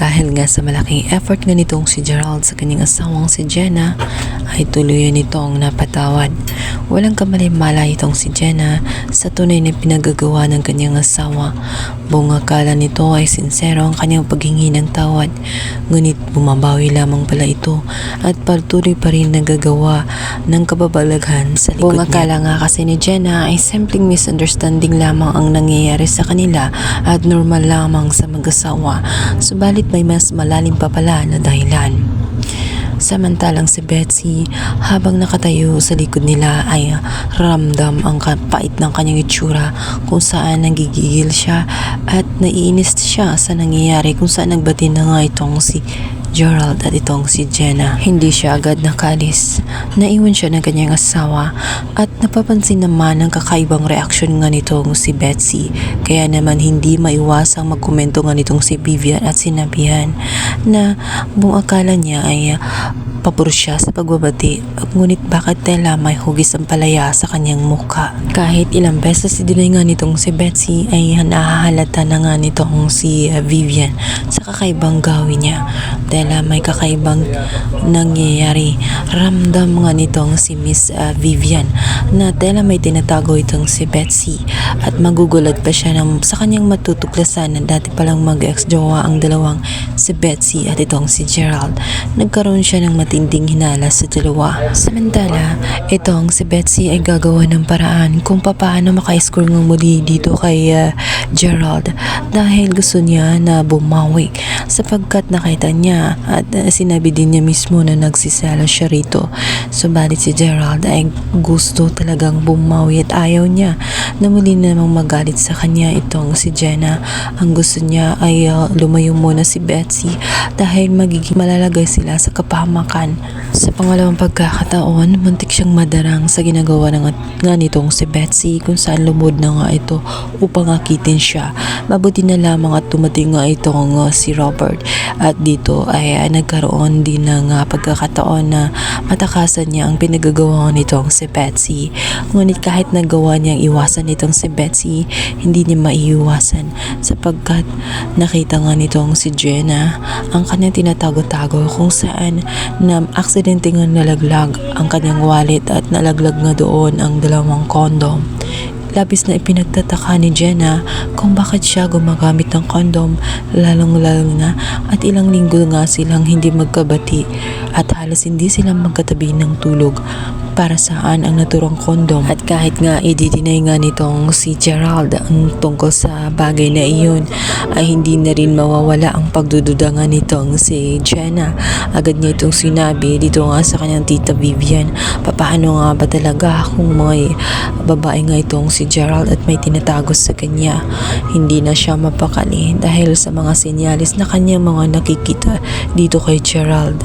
dahil nga sa malaking effort nga nitong si Gerald sa kanyang asawang si Jenna ay tuluyan nitong napatawad. Walang kamalimala itong si Jenna sa tunay na pinagagawa ng kanyang asawa. Buong akala nito ay sincero ang kanyang paghingi ng tawad. Ngunit bumabawi lamang pala ito at patuloy pa rin nagagawa ng kababalaghan sa likod Buong niya. akala nga kasi ni Jenna ay simpleng misunderstanding lamang ang nangyayari sa kanila at normal lamang sa mag-asawa. Subalit may mas malalim pa pala na dahilan. Samantalang si Betsy, habang nakatayo sa likod nila ay ramdam ang kapait ng kanyang itsura kung saan nagigigil siya at naiinis siya sa nangyayari kung saan nagbati na nga itong si Gerald at itong si Jenna. Hindi siya agad nakalis. Naiwan siya ng kanyang asawa at napapansin naman ang kakaibang reaksyon nga nitong si Betsy. Kaya naman hindi maiwasang magkomento nga nitong si Vivian at sinabihan na buong akala niya ay papuro siya sa pagbabati ngunit bakit tela may hugis ang palaya sa kanyang muka. Kahit ilang beses dinay nga nitong si Betsy ay nahahalata na nga nitong si uh, Vivian sa kakaibang gawin niya. Tela may kakaibang nangyayari. Ramdam nga nitong si Miss uh, Vivian na tela may tinatago itong si Betsy at magugulat pa siya ng, sa kanyang matutuklasan na dati palang mag-ex-jowa ang dalawang si Betsy at itong si Gerald. Nagkaroon siya ng matinding hinala sa dalawa. Samantala, itong si Betsy ay gagawa ng paraan kung paano maka-score ng muli dito kay uh, Gerald dahil gusto niya na bumawi sapagkat nakita niya at uh, sinabi din niya mismo na nagsisala siya rito. Subalit si Gerald ay gusto talagang bumawi at ayaw niya na muli namang magalit sa kanya itong si Jenna. Ang gusto niya ay uh, lumayo muna si Betsy dahil magiging malalagay sila sa kapahamakan. Sa pangalawang pagkakataon, muntik siyang madarang sa ginagawa ng nga nitong si Betsy kung saan lumod na nga ito upang akitin siya. Mabuti na lamang at tumating nga itong uh, si Robert at dito ay uh, nagkaroon din ng uh, pagkakataon na matakasan niya ang pinagagawa nitong si Betsy. Ngunit kahit nagawa niyang iwasan nitong si Betsy, hindi niya maiiwasan sapagkat nakita nga nitong si Jenna ang kanyang tinatago-tago kung saan na aksidente nga nalaglag ang kanyang wallet at nalaglag nga doon ang dalawang kondom. Labis na ipinagtataka ni Jenna kung bakit siya gumagamit ng kondom lalong-lalo na at ilang linggo nga silang hindi magkabati at halos hindi sila magkatabi ng tulog para saan ang naturang kondom at kahit nga ididinay nga nitong si Gerald ang tungkol sa bagay na iyon ay hindi na rin mawawala ang pagdududa nga nitong si Jenna. Agad niya itong sinabi dito nga sa kanyang tita Vivian papaano nga ba talaga kung may babae nga itong si Gerald at may tinatago sa kanya hindi na siya mapakali dahil sa mga senyalis na kanyang mga nakikita dito kay Gerald